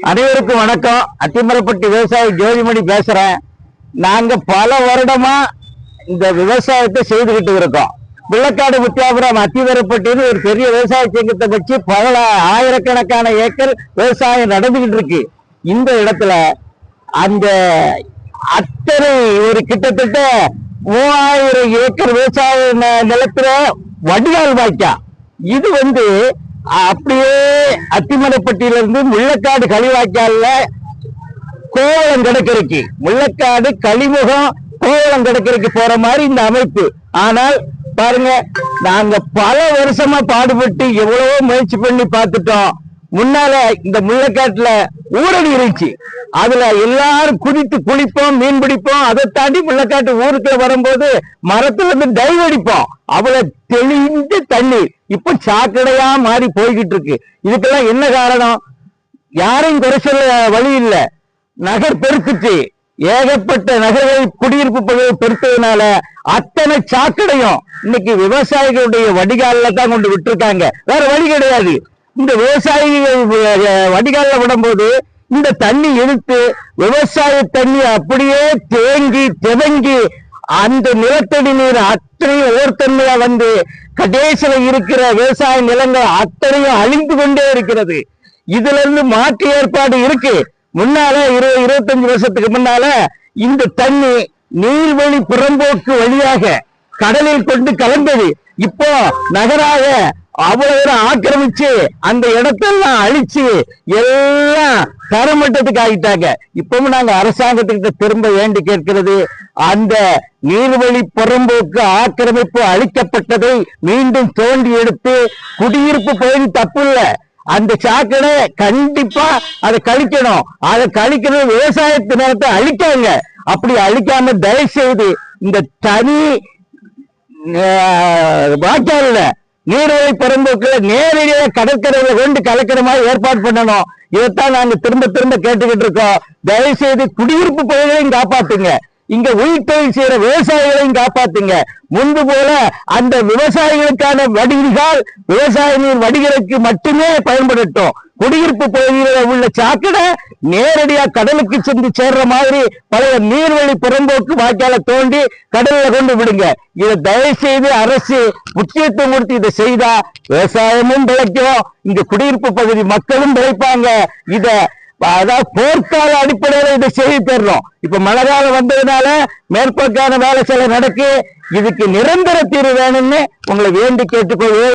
அனைவருக்கும் வணக்கம். அத்திமரப்பட்டி விவசாயி ஜோதிமணி பேசுறேன். நாங்க பல வருடமா இந்த விவசாயத்தை செய்துகிட்டு இருக்கோம். விளக்காடு முத்தியாபுரம் அத்திமரப்பட்டின்னு ஒரு பெரிய விவசாய சங்கத்தை வச்சு பல ஆயிரக்கணக்கான ஏக்கர் விவசாயம் நடந்துகிட்டு இருக்கு. இந்த இடத்துல அந்த அத்தனை ஒரு கிட்டத்தட்ட மூவாயிரம் ஏக்கர் விவசாய ந- நிலத்துல வடிகால் வாய்க்கா. இது வந்து அப்படியே அத்திமலைப்பட்டியிலிருந்து முள்ளக்காடு கழிவாய்க்கால்ல கோவளம் கடற்கரைக்கு. முள்ளக்காடு கழிமுகம் கோவளம் கடற்கரைக்கு போற மாதிரி இந்த அமைப்பு. ஆனால் பாருங்க நாங்க பல வருஷமா பாடுபட்டு எவ்வளவோ முயற்சி பண்ணி பார்த்துட்டோம். முன்னால இந்த முள்ளக்காட்டுல ஊரடி இருந்துச்சு. அதுல எல்லாரும் குதித்து குளிப்போம் மீன் பிடிப்போம். அதை தாண்டி பிள்ளைக்காட்டு ஊருக்குள்ள வரும்போது மரத்துல இருந்து டைவ் அடிப்போம். அவ்வளவு தெளிந்து தண்ணி இப்ப சாக்கடையா மாறி போய்கிட்டு இருக்கு. இதுக்கெல்லாம் என்ன காரணம்? யாரையும் குறை சொல்ல வழி இல்லை. நகர் பெருக்குச்சு. ஏகப்பட்ட நகர்கள் குடியிருப்பு பகுதியை பெருத்ததுனால அத்தனை சாக்கடையும் இன்னைக்கு விவசாயிகளுடைய வடிகால்ல தான் கொண்டு விட்டுருக்காங்க. வேற வழி கிடையாது. இந்த விவசாயிகள் வடிகாலில் விடும்போது இந்த தண்ணி இழுத்து விவசாய தண்ணி அப்படியே தேங்கி திதங்கி அந்த நிலத்தடி நீர் அத்தனையும் ஓர்த்தன்மையா வந்து கடைசியில இருக்கிற விவசாய நிலங்கள் அத்தனையும் அழிந்து கொண்டே இருக்கிறது. இதுல இருந்து மாற்று ஏற்பாடு இருக்கு. முன்னால இருபது இருபத்தஞ்சு வருஷத்துக்கு முன்னால இந்த தண்ணி நீர்வழி புறம்போக்கு வழியாக கடலில் கொண்டு கலந்தது. இப்போ நகராக அவ்வளவு தூரம் ஆக்கிரமிச்சு அந்த இடத்தெல்லாம் அழிச்சு எல்லாம் தரமட்டத்துக்கு ஆகிட்டாங்க இப்பவும் நாங்க அரசாங்கத்துக்கிட்ட திரும்ப வேண்டி கேட்கிறது அந்த நீர்வழி புறம்போக்கு ஆக்கிரமிப்பு அழிக்கப்பட்டதை மீண்டும் தோண்டி எடுத்து குடியிருப்பு பகுதி தப்பு இல்லை அந்த சாக்கடை கண்டிப்பா அதை கழிக்கணும். அதை கழிக்கணும் விவசாயத்து நேரத்தை அழிக்காங்க. அப்படி அழிக்காம தயவு செய்து இந்த தனி வாய்க்கால்ல நீர்வழி பெரும்போக்குல நேரடியாக கடற்கரையில கொண்டு கலக்கிற மாதிரி ஏற்பாடு பண்ணணும். இதைத்தான் நாங்க திரும்ப திரும்ப கேட்டுக்கிட்டு இருக்கோம். தயவு செய்து குடியிருப்பு பகுதிகளையும் காப்பாத்துங்க. இங்க உயிர் தொழில் செய்யற விவசாயிகளையும் காப்பாத்துங்க. முன்பு போல அந்த விவசாயிகளுக்கான வடிகால் விவசாய நீர் வடிகளுக்கு மட்டுமே பயன்படட்டும். குடியிருப்பு பகுதியில் உள்ள சாக்கடை நேரடியா கடலுக்கு சென்று சேர்ற மாதிரி பழைய நீர்வழி புறம்போக்கு வாய்க்கால தோண்டி கடல்ல கொண்டு விடுங்க. இதை தயவு செய்து அரசு முக்கியத்துவம் கொடுத்து இதை செய்தா விவசாயமும் பிழைக்கும். இங்க குடியிருப்பு பகுதி மக்களும் பிழைப்பாங்க. இதை அதாவது போர்க்கால அடிப்படையில இதை செய்தி தர்றோம் இப்ப மழை காலம் வந்ததுனால மேற்போக்கான வேலை சில நடக்கு. இதுக்கு நிரந்தர தீர்வு வேணும்னு உங்களை வேண்டி கேட்டுக்கொள்வோம்